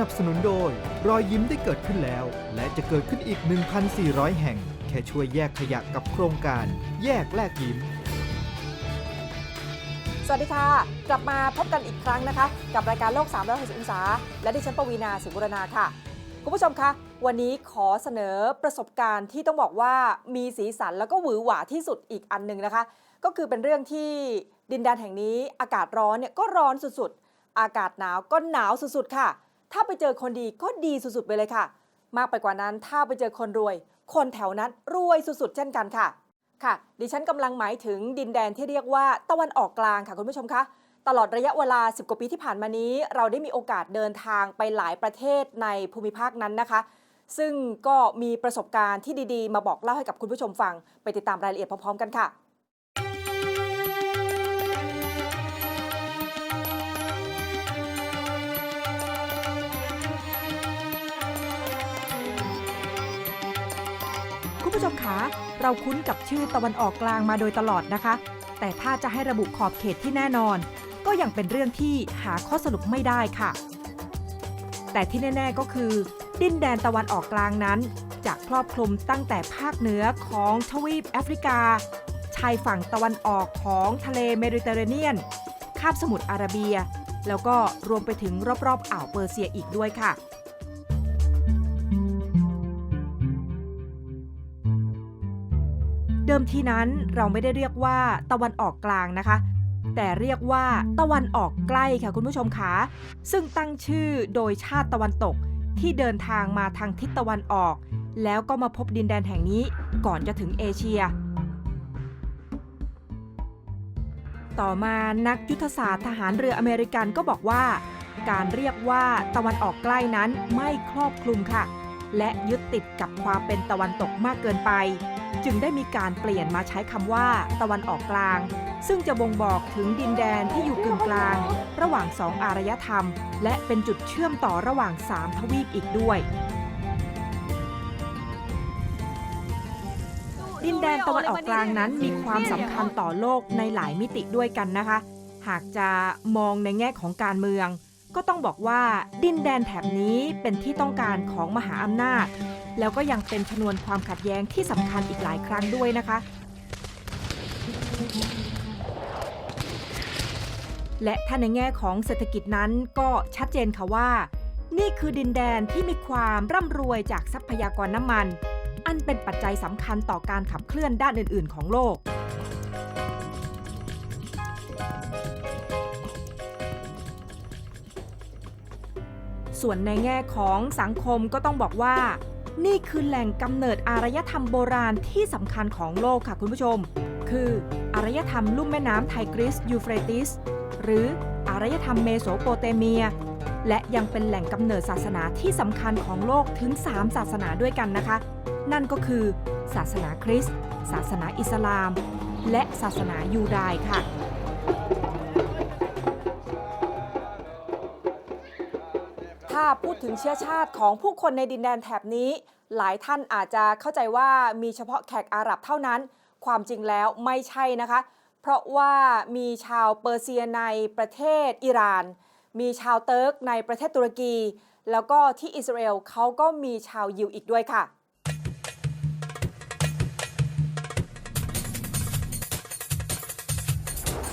นับสนุนโดย รอยยิ้มได้เกิดขึ้นแล้ว และจะเกิดขึ้นอีก 1,400 แห่ง แค่ช่วยแยกขยะกับโครงการ แยกแลกยิ้ม สวัสดีค่ะ กลับมาพบกันอีกครั้งนะคะ กับรายการโลก 360 องศา และดิฉันปวีนาสุวรรณาค่ะ คุณผู้ชมคะ วันนี้ขอเสนอประสบการณ์ที่ต้องบอกว่ามีสีสันแล้วก็หวือหวาที่สุดอีกอันหนึ่งนะคะ ก็คือเป็นเรื่องที่ดินแดนแห่งนี้อากาศร้อนเนี่ยก็ร้อนสุดๆ อากาศหนาวก็หนาวสุดๆ ค่ะ ถ้าไปเจอคนดีก็ดีสุดๆไปเลยค่ะ มากไปกว่านั้นถ้าไปเจอคนรวย คนแถวนั้นรวยสุดๆ เช่นกันค่ะ ค่ะ ดิฉันกำลังหมายถึงดินแดนที่เรียกว่าตะวันออกกลางค่ะคุณผู้ชมคะตลอดระยะเวลา 10 กว่าปีที่ผ่านมานี้ เราได้มีโอกาสเดินทางไปหลายประเทศในภูมิภาคนั้นนะคะ ซึ่งก็มีประสบการณ์ที่ดีๆ มาบอกเล่าให้กับคุณผู้ชมฟัง ไปติดตามรายละเอียดพร้อมๆกันค่ะ ผู้ชมคะเราคุ้นกับชื่อตะวันออกกลางมาโดยตลอดนะคะ แต่ถ้าจะให้ระบุขอบเขตที่แน่นอน ก็ยังเป็นเรื่องที่หาข้อสรุปไม่ได้ค่ะ แต่ที่แน่ ๆก็คือ ดินแดนตะวันออกกลางนั้นจะครอบคลุมตั้งแต่ภาคเหนือของทวีปแอฟริกา ชายฝั่งตะวันออกของทะเลเมดิเตอร์เรเนียน คาบสมุทรอาระเบีย แล้วก็รวมไปถึงรอบๆอ่าวเปอร์เซียอีกด้วยค่ะ มที่นั้นเราไม่ได้เรียกว่าตะวันออกกลางนะคะ แต่เรียกว่าตะวันออกใกล้ค่ะคุณผู้ชมคะซึ่งตั้งชื่อโดยชาติตะวันตกที่เดินทางมาทางทิศตะวันออก แล้วก็มาพบดินแดนแห่งนี้ก่อนจะถึงเอเชีย ต่อมานักยุทธศาสตร์ทหารเรืออเมริกันก็บอกว่า การเรียกว่าตะวันออกใกล้นั้นไม่ครอบคลุมค่ะ และยึดติดกับความเป็นตะวันตกมากเกินไป จึงได้มีการเปลี่ยนมาใช้คำว่า ตะวันออกกลาง ซึ่งจะบ่งบอกถึงดินแดนที่อยู่กึ่งกลาง ระหว่างสองอารยธรรม และเป็นจุดเชื่อมต่อระหว่างสามทวีปอีกด้วย ดินแดนตะวันออกกลางนั้นมีความสำคัญต่อโลกในหลายมิติด้วยกันนะคะ หากจะมองในแง่ของการเมือง ก็ต้องบอกว่าดินแดนแถบนี้เป็นที่ต้องการของมหาอำนาจ แล้วก็ยังเป็นชนวนความขัดแย้งที่สำคัญอีกหลายครั้งด้วยนะคะ และถ้าในแง่ของเศรษฐกิจนั้นก็ชัดเจนค่ะว่า นี่คือดินแดนที่มีความร่ำรวยจากทรัพยากรน้ำมัน อันเป็นปัจจัยสำคัญต่อการขับเคลื่อนด้านอื่น ๆ ของโลกส่วนในแง่ของสังคมก็ต้องบอกว่า นี่คือแหล่งกำเนิดอารยธรรมโบราณที่สำคัญของโลกค่ะคุณผู้ชม คืออารยธรรมลุ่มแม่น้ำไทกริสยูเฟรติส หรืออารยธรรมเมโสโปเตเมีย และยังเป็นแหล่งกำเนิดศาสนาที่สำคัญของโลกถึง 3 ศาสนาด้วยกันนะคะ นั่นก็คือ ศาสนาคริสต์ ศาสนาอิสลาม และศาสนายูดายค่ะ ถ้าพูดถึงเชื้อชาติของผู้คนในดินแดนแถบนี้ หลายท่านอาจจะเข้าใจว่ามีเฉพาะแขกอาหรับเท่านั้น ความจริงแล้วไม่ใช่นะคะ เพราะว่ามีชาวเปอร์เซียในประเทศอิหร่าน มีชาวเติร์กในประเทศตุรกี แล้วก็ที่อิสราเอลเขาก็มีชาวยิวอีกด้วยค่ะ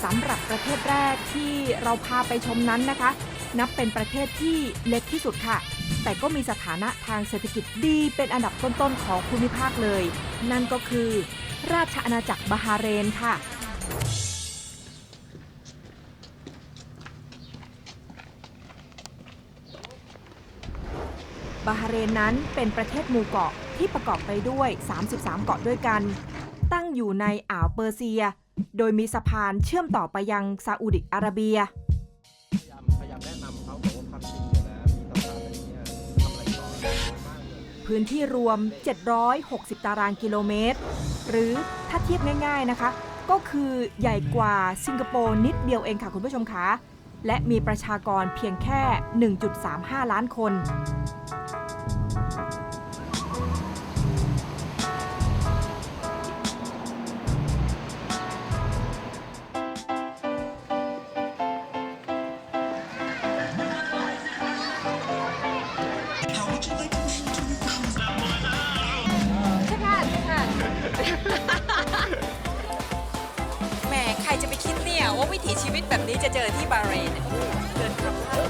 สำหรับประเทศแรกที่เราพาไปชมนั้นนะคะ นับเป็นประเทศที่เล็กที่สุดค่ะ แต่ก็มีสถานะทางเศรษฐกิจดีเป็นอันดับต้นๆของภูมิภาคเลย นั่นก็คือ ราชอาณาจักรบาฮาเรนค่ะบาฮาเรนนั้นเป็นประเทศหมู่เกาะที่ประกอบไปด้วย 33 เกาะด้วยกัน ตั้งอยู่ในอ่าวเปอร์เซีย โดยมีสะพานเชื่อมต่อไปยังซาอุดิอาระเบียพย พื้นที่รวม 760 ตารางกิโลเมตร หรือถ้าเทียบง่ายๆนะคะ ก็คือใหญ่กว่าสิงคโปร์นิดเดียวเองค่ะคุณผู้ชมคะและมีประชากรเพียงแค่ 1.35 ล้านคน ถีชีวิตแบบนี้จะเจอที่บาเรนเดินทางพลาด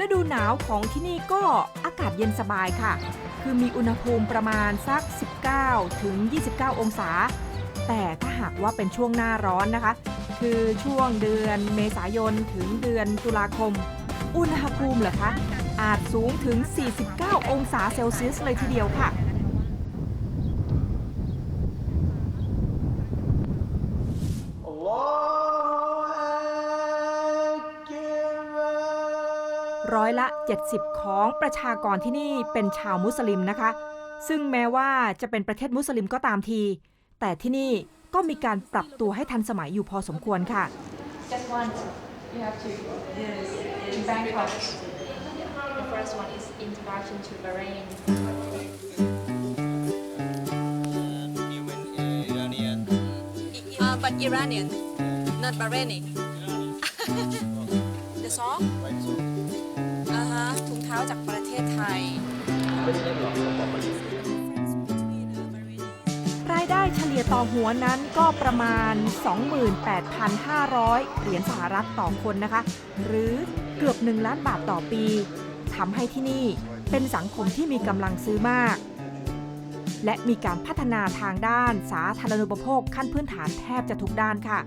ฤดูหนาวของที่นี่ก็อากาศเย็นสบายค่ะ คือมีอุณหภูมิประมาณสัก 19 ถึง 29 องศา แต่ถ้าหากว่าเป็นช่วงหน้าร้อนนะคะ คือช่วงเดือนเมษายนถึงเดือนตุลาคม อุณหภูมิเหรอคะ อาจสูงถึง 49 องศาเซลเซียสเลยทีเดียวค่ะร้อยละ 70 ของประชากรที่นี่เป็นชาวมุสลิมนะคะ ซึ่งแม้ว่าจะเป็นประเทศมุสลิมก็ตามที แต่ที่นี่ก็มีการปรับตัวให้ทันสมัยอยู่พอสมควรค่ะ first one is introduction to Bahrain. Uh, but Iranian, not Bahraini. The song? อ่าฮะถุงเท้าจากประเทศไทย รายได้เฉลี่ยต่อหัวนั้นก็ประมาณ 28,500 เหรียญสหรัฐต่อคนนะคะ หรือเกือบ 1 ล้านบาทต่อปี ทำให้ที่นี่เป็นสังคมที่มีกำลังซื้อมาก และมีการพัฒนาทางด้านสาธารณูปโภคขั้นพื้นฐานแทบจะทุกด้านค่ะ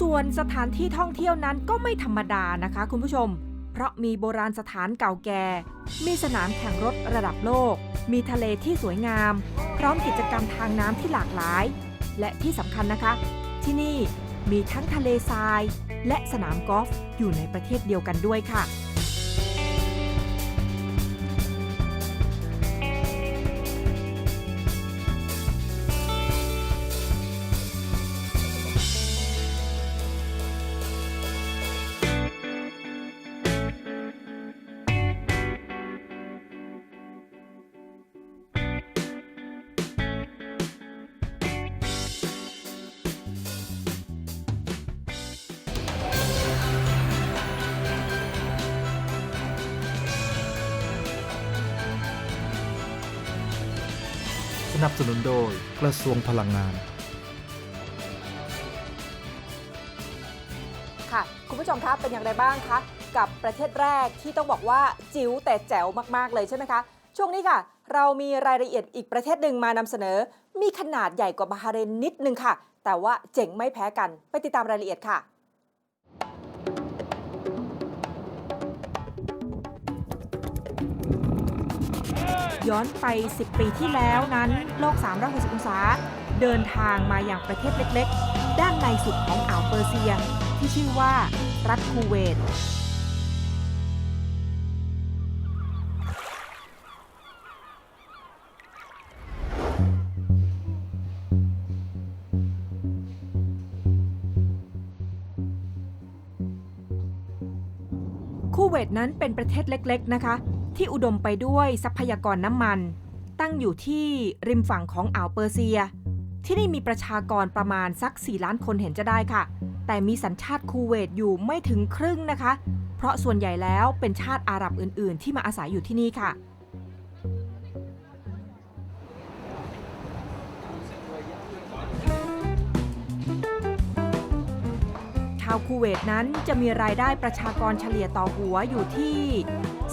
ส่วนสถานที่ท่องเที่ยวนั้นก็ไม่ธรรมดานะคะคุณผู้ชม เพราะมีโบราณสถานเก่าแก่ มีสนามแข่งรถระดับโลก มีทะเลที่สวยงาม พร้อมกิจกรรมทางน้ำที่หลากหลาย และที่สำคัญนะคะ ที่นี่มีทั้งทะเลทราย และสนามกอล์ฟอยู่ในประเทศเดียวกันด้วยค่ะ ระทรวงพลังงาน ค่ะ คุณผู้ชมคะเป็นอย่างไรบ้างคะ กับประเทศแรกที่ต้องบอกว่าจิ๋วแต่แจ๋วมาก ๆ เลยใช่ไหมคะ ช่วงนี้ค่ะ เรามีรายละเอียดอีกประเทศหนึ่งมานำเสนอ มีขนาดใหญ่กว่าบาฮาเรนนิดนึงค่ะ แต่ว่าเจ๋งไม่แพ้กัน ไปติดตามรายละเอียดค่ะ ย้อนไป 10 ปีที่แล้วนั้น โลก 360 องศา เดินทางมาอย่างประเทศเล็กๆ ด้านในสุดของอ่าวเปอร์เซีย ที่ชื่อว่ารัฐคูเวตคูเวตนั้นเป็นประเทศเล็ก ๆ นะคะ ที่อุดมไปด้วยทรัพยากรน้ำมัน ตั้งอยู่ที่ริมฝั่งของอ่าวเปอร์เซีย ที่นี่มีประชากรประมาณสัก 4 ล้านคนเห็นจะได้ค่ะ แต่มีสัญชาติคูเวตอยู่ไม่ถึงครึ่งนะคะ เพราะส่วนใหญ่แล้วเป็นชาติอาหรับอื่น ๆ ที่มาอาศัยอยู่ที่นี่ค่ะชาวคูเวตนั้นจะมีรายได้ประชากรเฉลี่ยต่อหัวอยู่ที่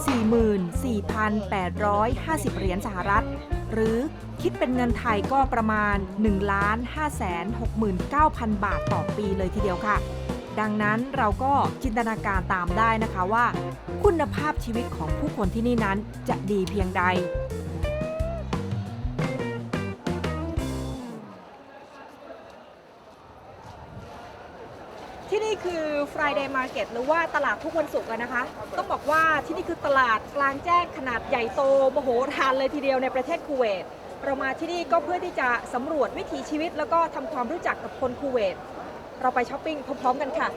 44,850 เหรียญสหรัฐ หรือคิดเป็นเงินไทยก็ประมาณ 1 5 6 9 0 0 0 บาทต่อปีเลยทีเดียวค่ะ ดังนั้นเราก็จินตนาการตามได้นะคะว่า คุณภาพชีวิตของผู้คนที่นี่นั้นจะดีเพียงใด Friday Market หรือว่าตลาดทุกวันศุกร์นะคะ ต้องบอกว่าที่นี่คือตลาดกลางแจ้งขนาดใหญ่โตมโหฬารเลยทีเดียวในประเทศคูเวต เรามาที่นี่ก็เพื่อที่จะสำรวจวิถีชีวิต แล้วก็ทำความรู้จักกับคนคูเวต เราไปช้อปปิ้งพร้อมๆกันค่ะ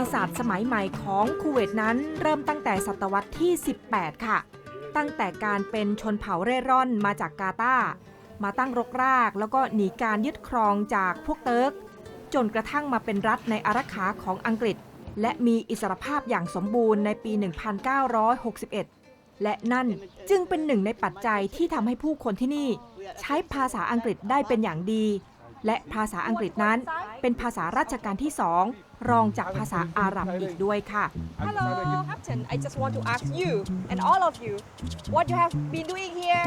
ติศาสตร์สมัยใหม่ของคูเวตนั้น เริ่มตั้งแต่ศตวรรษที่ 18 ค่ะ ตั้งแต่การเป็นชนเผ่าเร่ร่อนมาจากกาตาร์มาตั้งรกราก แล้วก็หนีการยึดครองจากพวกเติร์ก จนกระทั่งมาเป็นรัฐในอารักขาของอังกฤษ และมีอิสรภาพอย่างสมบูรณ์ในปี 1961 และนั่นจึงเป็นหนึ่งในปัจจัยที่ทำให้ผู้คนที่นี่ ใช้ภาษาอังกฤษได้เป็นอย่างดี และภาษาอังกฤษนั้นเป็นภาษาราชการที่สอง รองจากภาษาอาหรับอีกด้วยค่ะ Hello Captain I just want to ask you and all of you what you have been doing here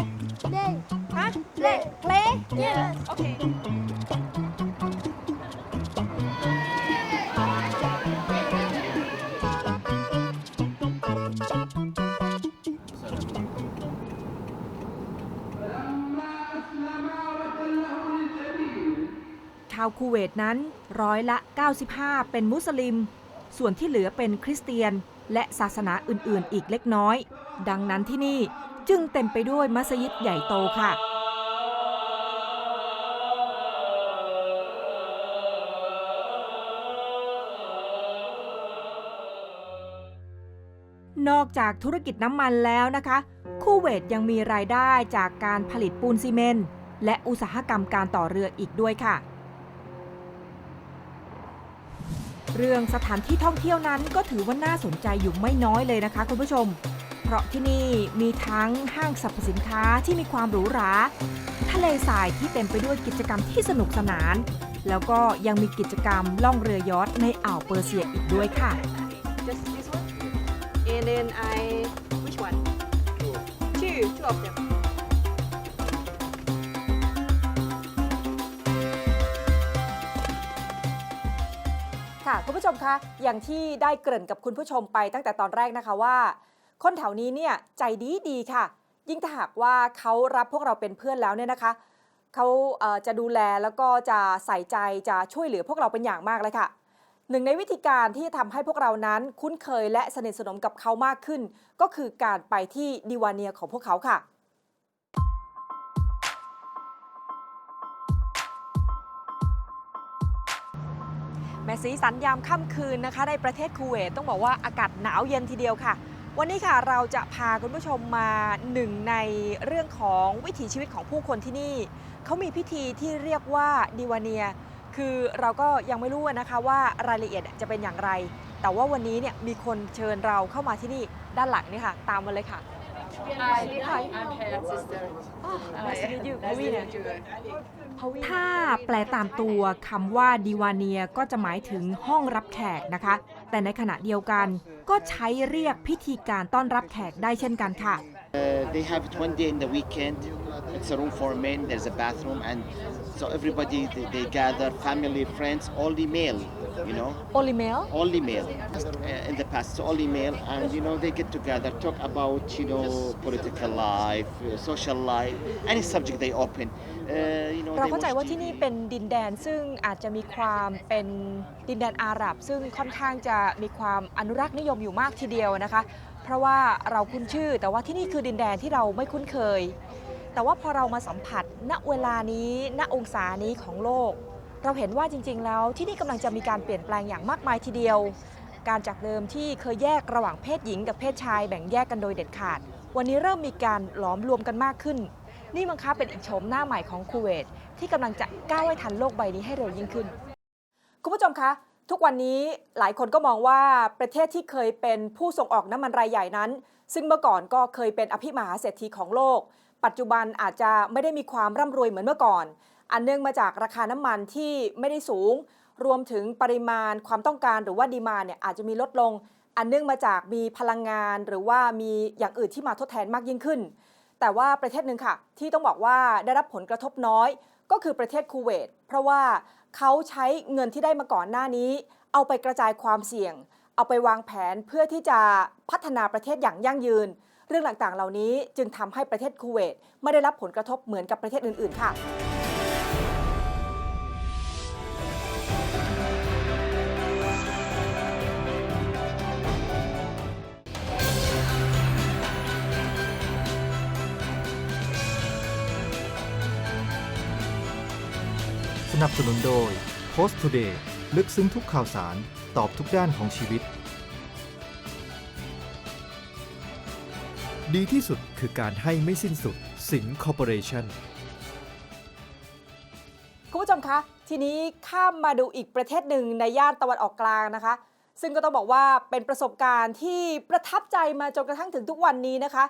Play. ฮะ play play Yeah. okay าวคูเวตนั้นร้อยละ 95 เป็นมุสลิม ส่วนที่เหลือเป็นคริสเตียน และศาสนาอื่นๆ อีกเล็กน้อย ดังนั้นที่นี่จึงเต็มไปด้วยมัสยิดใหญ่โตค่ะนอกจากธุรกิจน้ำมันแล้วนะคะ คูเวตยังมีรายได้จากการผลิตปูนซีเมนต์และอุตสาหกรรมการต่อเรืออีกด้วยค่ะ เรื่องสถานที่ท่องเที่ยวนั้นก็ถือว่าน่าสนใจอยู่ไม่น้อยเลยนะคะคุณผู้ชม เพราะที่นี่มีทั้งห้างสรรพสินค้าที่มีความหรูหรา ทะเลทรายที่เต็มไปด้วยกิจกรรมที่สนุกสนาน แล้วก็ยังมีกิจกรรมล่องเรือยอทในอ่าวเปอร์เซียอีกด้วยค่ะ Just this one and then I which one two two of them ค่ะ คุณผู้ชมคะ อย่างที่ได้เกริ่นกับคุณผู้ชมไปตั้งแต่ตอนแรกนะคะว่า คนแถวนี้เนี่ยใจดีดีค่ะ ยิ่งถ้าหากว่าเขารับพวกเราเป็นเพื่อนแล้วเนี่ยนะคะเขาเจะดูแลแล้วก็จะใส่ใจจะช่วยเหลือพวกเราเป็นอย่างมากเลยค่ะหนึ่งในวิธีการที่ทำให้พวกเรานั้นคุ้นเคยและสนิทสนมกับเขามากขึ้น ก็คือการไปที่ดิวาเนียของพวกเขาค่ะ แม้สีสันยามค่ำคืนนะคะในประเทศคูเวตต้องบอกว่าอากาศหนาวเย็นทีเดียวค่ะ วันนี้ค่ะเราจะพาคุณผู้ชมมาหนึ่งในเรื่องของวิถีชีวิตของผู้คนที่นี่เขามีพิธีที่เรียกว่าดิวาเนีย คือเราก็ยังไม่รู้นะคะว่ารายละเอียดจะเป็นอย่างไร แต่ว่าวันนี้เนี่ยมีคนเชิญเราเข้ามาที่นี่ด้านหลังนี่ค่ะ ตามมาเลยค่ะ Hi, I'm her sister. Nice to meet you, Nice to Pavina. meet you. ถ้าแปลตามตัวคำว่าดิวาเนียก็จะหมายถึงห้องรับแขกนะคะ แต่ในขณะเดียวกันก็ใช้เรียกพิธีการต้อนรับแขกได้เช่นกันค่ะ Uh, they have it one day in the weekend. It's a room for men. There's a bathroom, and so everybody they, they gather, family, friends, only male. You know, only male only male. Uh, in the past, it's only male, and you know they get together, talk about you know political life, uh, social life, any subject they open. Uh, you know, เรา they เข้าใจ watch ว่าที่ TV. นี่เป็นดินแดนซึ่งอาจจะมีความเป็นดินแดนอาหรับ ซึ่งค่อนข้างจะมีความอนุรักษ์นิยมอยู่มากทีเดียวนะคะ เพราะว่าเราคุ้นชื่อแต่ว่าที่นี่คือดินแดนที่เราไม่คุ้นเคย แต่ว่าพอเรามาสัมผัสณเวลานี้ ณองศานี้ของโลก เราเห็นว่าจริง ๆ แล้วที่นี่กำลังจะมีการเปลี่ยนแปลงอย่างมากมายทีเดียว การจากเดิมที่เคยแยกระหว่างเพศหญิงกับเพศชายแบ่งแยกกันโดยเด็ดขาด วันนี้เริ่มมีการหลอมรวมกันมากขึ้น นี่มังคะเป็นอีกโฉมหน้าใหม่ของคูเวตที่กำลังจะก้าวให้ทันโลกใบนี้ให้เร็วยิ่งขึ้น คุณผู้ชมคะทุกวันนี้หลายคนก็มองว่าประเทศที่เคยเป็นผู้ส่งออกน้ำมันรายใหญ่นั้น ซึ่งเมื่อก่อนก็เคยเป็นอภิมหาเศรษฐีของโลก ปัจจุบันอาจจะไม่ได้มีความร่ำรวยเหมือนเมื่อก่อน อันเนื่องมาจากราคาน้ำมันที่ไม่ได้สูง รวมถึงปริมาณความต้องการหรือว่าดีมาเนี่ยอาจจะมีลดลง อันเนื่องมาจากมีพลังงานหรือว่ามีอย่างอื่นที่มาทดแทนมากยิ่งขึ้น แต่ว่าประเทศหนึ่งค่ะ ที่ต้องบอกว่าได้รับผลกระทบน้อย ก็คือประเทศคูเวต เพราะว่าเขาใช้เงินที่ได้มาก่อนหน้านี้ เอาไปกระจายความเสี่ยง เอาไปวางแผนเพื่อที่จะพัฒนาประเทศอย่างยั่งยืน รื่องต่างๆ เหล่านี้จึงทำให้ประเทศคูเวตไม่ได้รับผลกระทบเหมือนกับประเทศอื่น ๆ ค่ะสนับสนุนโดย Post Today ลึกซึ้งทุกข่าวสาร ตอบทุกด้านของชีวิต ดีที่สุดคือการให้ไม่สิ้นสุด สิงคอร์ปอเรชั่นคุณผู้ชมคะ ทีนี้ข้ามมาดูอีกประเทศหนึ่งในย่านตะวันออกกลางนะคะ ซึ่งก็ต้องบอกว่าเป็นประสบการณ์ที่ประทับใจมาจนกระทั่งถึงทุกวันนี้นะคะ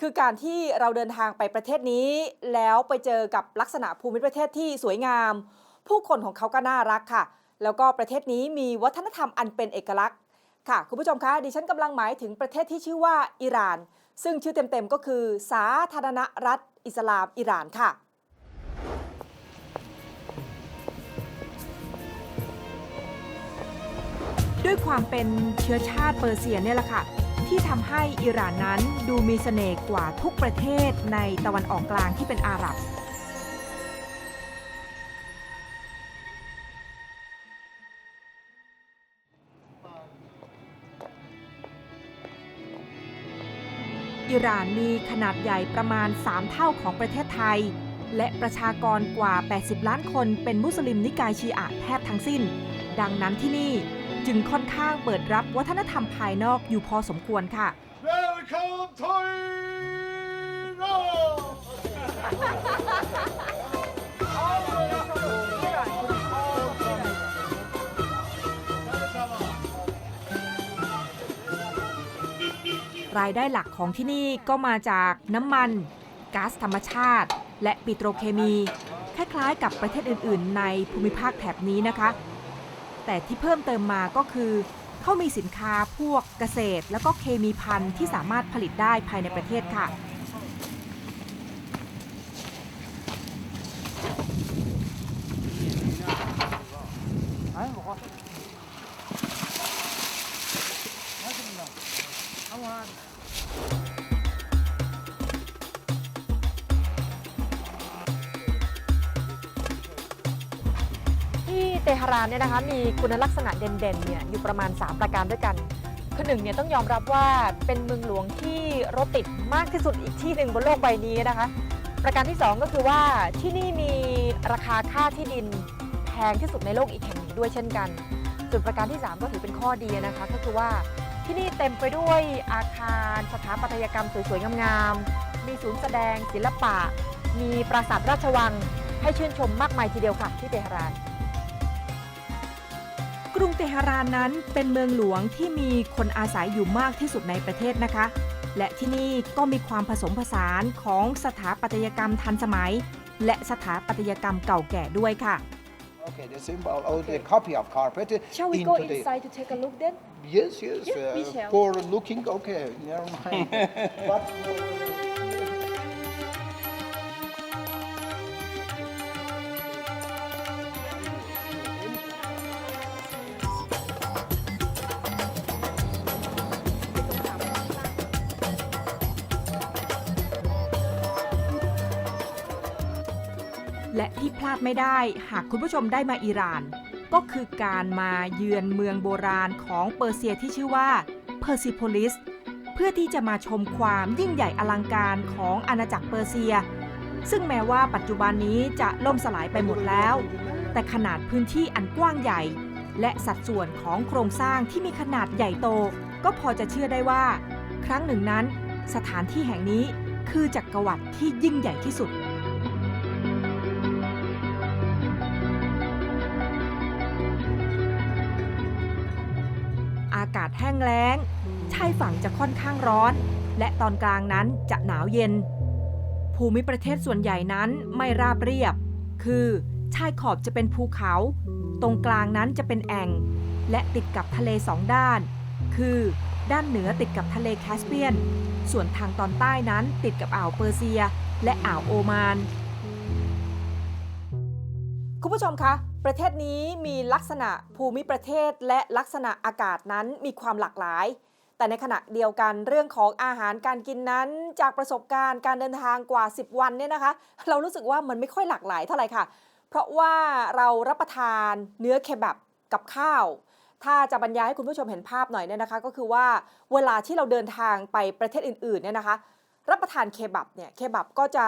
คือการที่เราเดินทางไปประเทศนี้ แล้วไปเจอกับลักษณะภูมิประเทศที่สวยงาม ผู้คนของเขาก็น่ารักค่ะ แล้วก็ประเทศนี้มีวัฒนธรรมอันเป็นเอกลักษณ์ค่ะ คุณผู้ชมคะดิฉันกำลังหมายถึงประเทศที่ชื่อว่าอิหร่าน ซึ่งชื่อเต็มๆก็คือ สาธารณรัฐอิสลามอิหร่านค่ะด้วยความเป็นเชื้อชาติเปอร์เซียเนี่ยแหละค่ะ ที่ทำให้อิหร่านนั้นดูมีเสน่ห์กว่าทุกประเทศในตะวันออกกลางที่เป็นอาหรับ อิหร่านมีขนาดใหญ่ประมาณ 3 เท่าของประเทศไทย และประชากรกว่า 80 ล้านคนเป็นมุสลิมนิกายชีอะห์แทบทั้งสิ้น ดังนั้นที่นี่จึงค่อนข้างเปิดรับวัฒนธรรมภายนอกอยู่พอสมควรค่ะ Welcome to รายได้หลักของที่นี่ก็มาจากน้ำมันก๊าซธรรมชาติ และปิโตรเคมี คล้ายๆ กับประเทศอื่น ๆ ในภูมิภาคแถบนี้นะคะ แต่ที่เพิ่มเติมมาก็คือ เขามีสินค้าพวกเกษตร แล้วก็เคมีพันธุ์ที่สามารถผลิตได้ภายในประเทศค่ะ เตหะรเนี่ยนะคะมีคุณลักษณะเด่นๆเนี่ยอยู่ประมาณ 3 ประการด้วยกันคือหนึ่งเนี่ยต้องยอมรับว่าเป็นเมืองหลวงที่รถติดมากที่สุดอีกที่หนึ่งบนโลกใบนี้นะคะ ประการที่ 2 ก็คือว่าที่นี่มีราคาค่าที่ดินแพงที่สุดในโลกอีกแห่งหนึ่งด้วยเช่นกันส่วนประการที่ 3 ก็ถือเป็นข้อดีนะคะก็คือว่าที่นี่เต็มไปด้วยอาคารสถาปัตยกรรมสวยๆงามๆมีศูนย์แสดงศิลปะ มีปราสาทราชวัง ให้ชื่นชมมากมายทีเดียวค่ะที่เตหะราน รุงเตหะรานนั้นเป็นเมืองหลวงที่มีคนอาศัยอยู่มากที่สุดในประเทศนะคะ และที่นี่ก็มีความผสมผสานของสถาปัตยกรรมทันสมัย และสถาปัตยกรรมเก่าแก่ด้วยค่ะ Okay, the symbol or the copy of carpet Shall we into go the inside to take a look then? yes, yes. Yes, we uh, shall. for looking, okay, never mind. but แาดไม่ได้ หากคุณผู้ชมได้มาอิหร่าน ก็คือการมาเยือนเมืองโบราณของเปอร์เซียที่ชื่อว่าเพอร์ซิโพลิสเพื่อที่จะมาชมความยิ่งใหญ่อลังการของอาณาจักรเปอร์เซีย ซึ่งแม้ว่าปัจจุบันนี้จะล่มสลายไปหมดแล้ว แต่ขนาดพื้นที่อันกว้างใหญ่ และสัดส่วนของโครงสร้างที่มีขนาดใหญ่โต ก็พอจะเชื่อได้ว่า ครั้งหนึ่งนั้น สถานที่แห่งนี้คือจักรวรรดิที่ยิ่งใหญ่ที่สุด แห้งแล้ง ชายฝั่งจะค่อนข้างร้อน และตอนกลางนั้นจะหนาวเย็น ภูมิประเทศส่วนใหญ่นั้นไม่ราบเรียบ คือชายขอบจะเป็นภูเขา ตรงกลางนั้นจะเป็นแอ่ง และติดกับทะเลสองด้าน คือด้านเหนือติดกับทะเลแคสเปียน ส่วนทางตอนใต้นั้นติดกับอ่าวเปอร์เซีย และอ่าวโอมาน คุณผู้ชมคะ ประเทศนี้มีลักษณะภูมิประเทศและลักษณะอากาศนั้นมีความหลากหลาย แต่ในขณะเดียวกันเรื่องของอาหารการกินนั้น จากประสบการณ์การเดินทางกว่า 10 วันเนี่ยนะคะ เรารู้สึกว่ามันไม่ค่อยหลากหลายเท่าไหร่ค่ะ เพราะว่าเรารับประทานเนื้อเคบับกับข้าว ถ้าจะบรรยายให้คุณผู้ชมเห็นภาพหน่อยเนี่ยนะคะ ก็คือว่าเวลาที่เราเดินทางไปประเทศอื่นๆเนี่ยนะคะ รับประทานเคบับเนี่ยเคบับก็จะ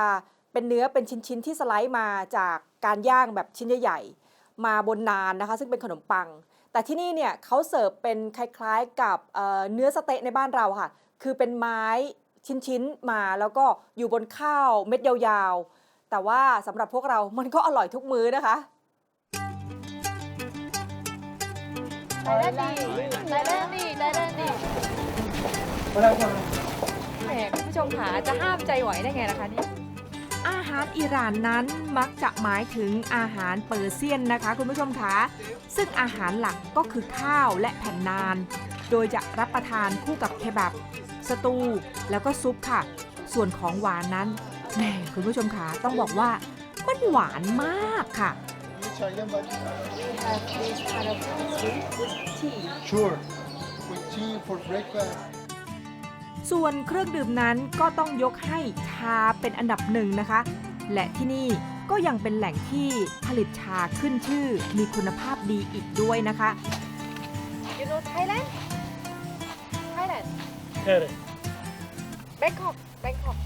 เป็นเนื้อเป็นชิ้นๆที่สไลด์มาจากการย่างแบบชิ้นใหญ่ๆ มาบนนานนะคะ ซึ่งเป็นขนมปัง แต่ที่นี่เนี่ยเขาเสิร์ฟเป็นคล้ายๆกับเอ่อเนื้อสเต๊ะในบ้านเราค่ะ คือเป็นไม้ชิ้นๆมาแล้วก็อยู่บนข้าวเม็ดยาวๆ แต่ว่าสำหรับพวกเรา มันก็อร่อยทุกมื้อนะคะไทยแลนด์ดีไทยแลนด์ดีไทยแลนด์ดีแหมคุณผู้ชมค่ะจะห้ามใจไหวได้ไงล่ะคะเนี่ยอาหารอิหร่านนั้นมักจะหมายถึงอาหารเปอร์เซียนนะคะ คุณผู้ชมคะซึ่งอาหารหลักก็คือข้าวและแผ่นนาน โดยจะรับประทานคู่กับเคบับ สตู แล้วก็ซุปค่ะ ส่วนของหวานนั้นแหมคุณผู้ชมคะต้องบอกว่ามันหวานมากค่ะ Sure. With tea for breakfast. ส่วนเครื่องดื่มนั้นก็ต้องยกให้ชาเป็นอันดับหนึ่งนะคะ และที่นี่ก็ยังเป็นแหล่งที่ผลิตชาขึ้นชื่อมีคุณภาพดีอีกด้วยนะคะ You know Thailand Thailand Bangkok Bangkok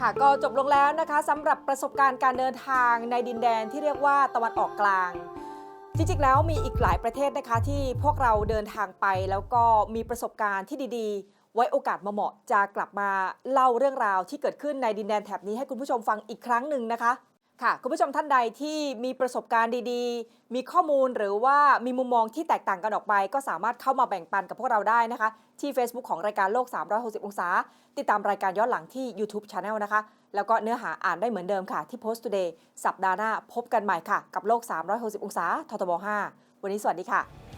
ค่ะก็จบลงแล้วนะคะสำหรับประสบการณ์การเดินทางในดินแดนที่เรียกว่าตะวันออกกลาง จริงๆแล้วมีอีกหลายประเทศนะคะที่พวกเราเดินทางไปแล้วก็มีประสบการณ์ที่ดีๆ ไว้โอกาสมาเหมาะจะกลับมาเล่าเรื่องราวที่เกิดขึ้นในดินแดนแถบนี้ให้คุณผู้ชมฟังอีกครั้งหนึ่งนะคะค่ะคุณผู้ชมท่านใดที่มีประสบการณ์ดีๆ มีข้อมูลหรือว่ามีมุมมองที่แตกต่างกันออกไป ก็สามารถเข้ามาแบ่งปันกับพวกเราได้นะคะ ที่ Facebook ของรายการโลก 360 องศา ติดตามรายการย้อนหลังที่ YouTube Channel นะคะ แล้วก็เนื้อหาอ่านได้เหมือนเดิมค่ะ ที่ Post Today สัปดาห์หน้าพบกันใหม่ค่ะ กับโลก 360 องศาททบ 5 วันนี้สวัสดีค่ะ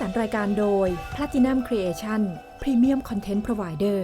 สรรค์รายการโดย Platinum Creation Premium Content Provider